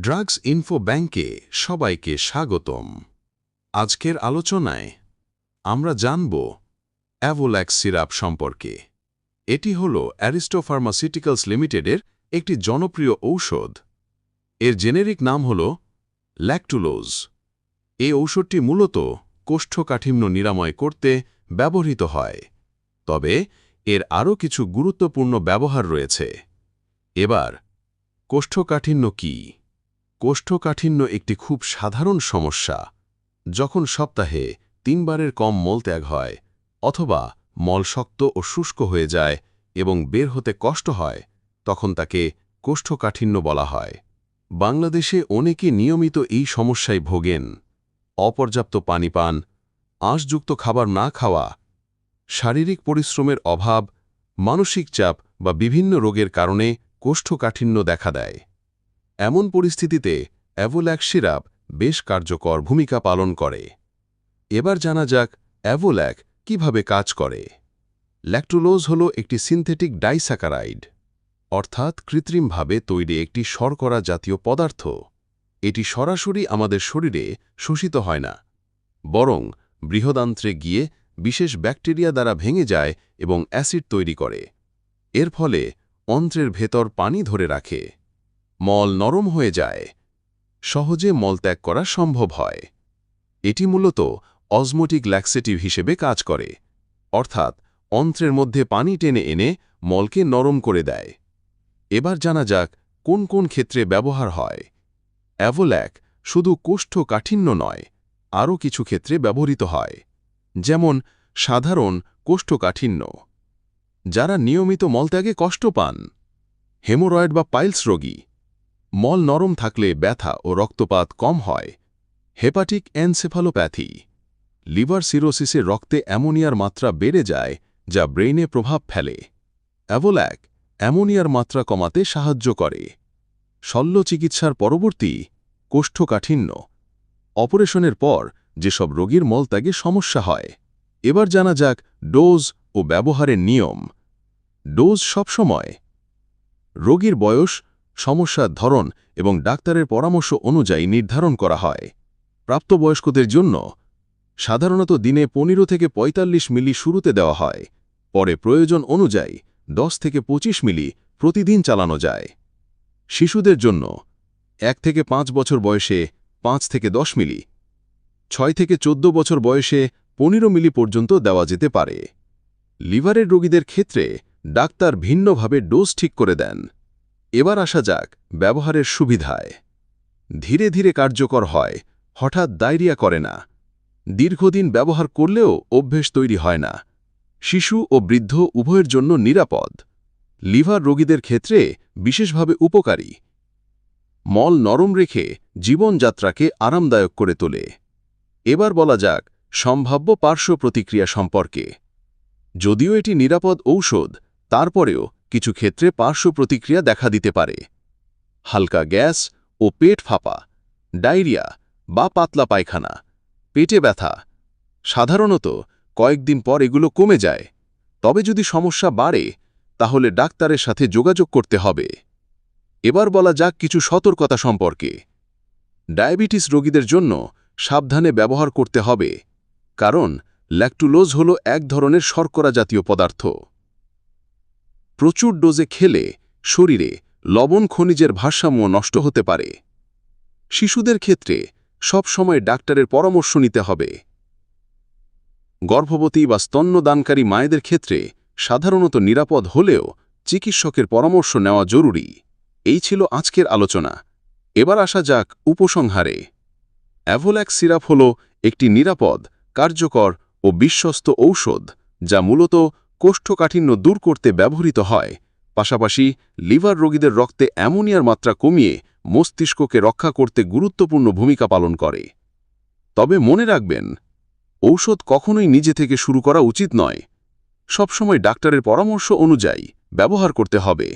Drugs info ব্যাংকে সবাইকে স্বাগতম। আজকের আলোচনায় আমরা জানব অ্যাভোল্যাক্স সিরাপ সম্পর্কে। এটি হল অ্যারিস্টো ফার্মাসিউটিক্যালস লিমিটেডের একটি জনপ্রিয় ঔষধ। এর জেনেরিক নাম হল ল্যাকটুলোজ। এই ঔষধটি মূলত কোষ্ঠকাঠিন্য নিরাময় করতে ব্যবহৃত হয়, তবে এর আরও কিছু গুরুত্বপূর্ণ ব্যবহার রয়েছে। এবার, কোষ্ঠকাঠিন্য কী? কোষ্ঠকাঠিন্য একটি খুব সাধারণ সমস্যা, যখন সপ্তাহে তিনবারের কম মলত্যাগ হয় অথবা মল শক্ত ও শুষ্ক হয়ে যায় এবং বের হতে কষ্ট হয়, তখন তাকে কোষ্ঠকাঠিন্য বলা হয়। বাংলাদেশে অনেকে নিয়মিত এই সমস্যায় ভোগেন। অপর্যাপ্ত পানি পান, আঁশযুক্ত খাবার না খাওয়া, শারীরিক পরিশ্রমের অভাব, মানসিক চাপ বা বিভিন্ন রোগের কারণে কোষ্ঠকাঠিন্য দেখা দেয়। এমন পরিস্থিতিতে অ্যাভোল্যাক সিরাপ বেশ কার্যকর ভূমিকা পালন করে। এবার জানা যাক অ্যাভোল্যাক কীভাবে কাজ করে। ল্যাকটুলোজ হল একটি সিনথেটিক ডাইস্যাকারাইড অর্থাৎ কৃত্রিমভাবে তৈরি একটি শর্করা জাতীয় পদার্থ। এটি সরাসরি আমাদের শরীরে শোষিত হয় না, বরং বৃহদান্ত্রে গিয়ে বিশেষ ব্যাকটেরিয়া দ্বারা ভেঙে যায় এবং অ্যাসিড তৈরি করে। এর ফলে অন্ত্রের ভেতর পানি ধরে রাখে। মল নরম হয়ে যায়। সহজে মলত্যাগ করা সম্ভব হয়। এটি মূলত অজমোটিক ল্যাক্সেটিভ হিসেবে কাজ করে। অর্থাৎ অন্ত্রের মধ্যে পানি টেনে এনে মলকে নরম করে দেয়। এবার জানা যাক কোন কোন ক্ষেত্রে ব্যবহার হয়। অ্যাভোল্যাক শুধু কোষ্ঠকাঠিন্য নয়, আরও কিছু ক্ষেত্রে ব্যবহৃত হয়। যেমন সাধারণ কোষ্ঠকাঠিন্য যারা নিয়মিত মলত্যাগে কষ্ট পান। হেমোরয়েড বা পাইলস রোগী। মল নরম থাকলে ব্যথা ও রক্তপাত কম হয়। Hepatic encephalopathy. লিভার সিরোসিসে রক্তে অ্যামোনিয়ার মাত্রা বেড়ে যায়, যা ব্রেইনে প্রভাব ফেলে। অ্যাভোল্যাক, অ্যামোনিয়ার মাত্রা কমাতে সাহায্য করে। শল্য চিকিৎসার পরবর্তী কোষ্ঠকাঠিন্য। অপারেশনের পর যেসব রোগীর মলত্যাগে সমস্যা হয়। এবার জানা যাক ডোজ ও ব্যবহারের নিয়ম। ডোজ সবসময়। রোগীর বয়স সমস্যার ধরন এবং ডাক্তারের পরামর্শ অনুযায়ী নির্ধারণ করা হয়। প্রাপ্তবয়স্কদের জন্য সাধারণত দিনে পনেরো থেকে ৪৫ মিলি শুরুতে দেওয়া হয়। পরে প্রয়োজন অনুযায়ী ১০ থেকে ২৫ মিলি প্রতিদিন চালানো যায়। শিশুদের জন্য এক থেকে পাঁচ বছর বয়সে পাঁচ থেকে দশ মিলি, ছয় থেকে চোদ্দ বছর বয়সে পনেরো মিলি পর্যন্ত দেওয়া যেতে পারে। লিভারের রোগীদের ক্ষেত্রে ডাক্তার ভিন্নভাবে ডোজ ঠিক করে দেন। এবার আসা যাক ব্যবহারের সুবিধায়। ধীরে ধীরে কার্যকর হয়, হঠাৎ ডায়রিয়া করে না। দীর্ঘদিন ব্যবহার করলেও অভ্যেস তৈরি হয় না। শিশু ও বৃদ্ধ উভয়ের জন্য নিরাপদ। লিভার রোগীদের ক্ষেত্রে বিশেষভাবে উপকারী। মল নরম রেখে জীবনযাত্রাকে আরামদায়ক করে তোলে। এবার বলা যাক সম্ভাব্য পার্শ্ব প্রতিক্রিয়া সম্পর্কে। যদিও এটি নিরাপদ ঔষধ, তারপরেও কিছু ক্ষেত্রে পার্শ্ব প্রতিক্রিয়া দেখা দিতে পারে। হালকা গ্যাস ও পেট ফাঁপা, ডায়রিয়া বা পাতলা পায়খানা, পেটে ব্যথা। সাধারণত কয়েকদিন পর এগুলো কমে যায়। তবে যদি সমস্যা বাড়ে, তাহলে ডাক্তারের সাথে যোগাযোগ করতে হবে। এবার বলা যাক কিছু সতর্কতা সম্পর্কে। ডায়াবেটিস রোগীদের জন্য সাবধানে ব্যবহার করতে হবে, কারণ ল্যাকটুলোজ হল এক ধরনের শর্করা জাতীয় পদার্থ। প্রচুর ডোজে খেলে শরীরে লবণ খনিজের ভারসাম্য নষ্ট হতে পারে। শিশুদের ক্ষেত্রে সব সময় ডাক্তারের পরামর্শ নিতে হবে। গর্ভবতী বা স্তন্যদানকারী মায়েদের ক্ষেত্রে সাধারণত নিরাপদ হলেও চিকিৎসকের পরামর্শ নেওয়া জরুরি। এই ছিল আজকের আলোচনা। এবার আসা যাক উপসংহারে। অ্যাভোল্যাক সিরাপ হল একটি নিরাপদ, কার্যকর ও বিশ্বস্ত ঔষধ যা মূলত কোষ্ঠকাঠিন্য দূর করতে ব্যবহৃত হয়। পাশাপাশি লিভার রোগীদের রক্তে অ্যামোনিয়ার মাত্রা কমিয়ে মস্তিষ্ককে রক্ষা করতে গুরুত্বপূর্ণ ভূমিকা পালন করে। তবে মনে রাখবেন, ঔষধ কখনোই নিজে থেকে শুরু করা উচিত নয়। সবসময় ডাক্তারের পরামর্শ অনুযায়ী ব্যবহার করতে হবে।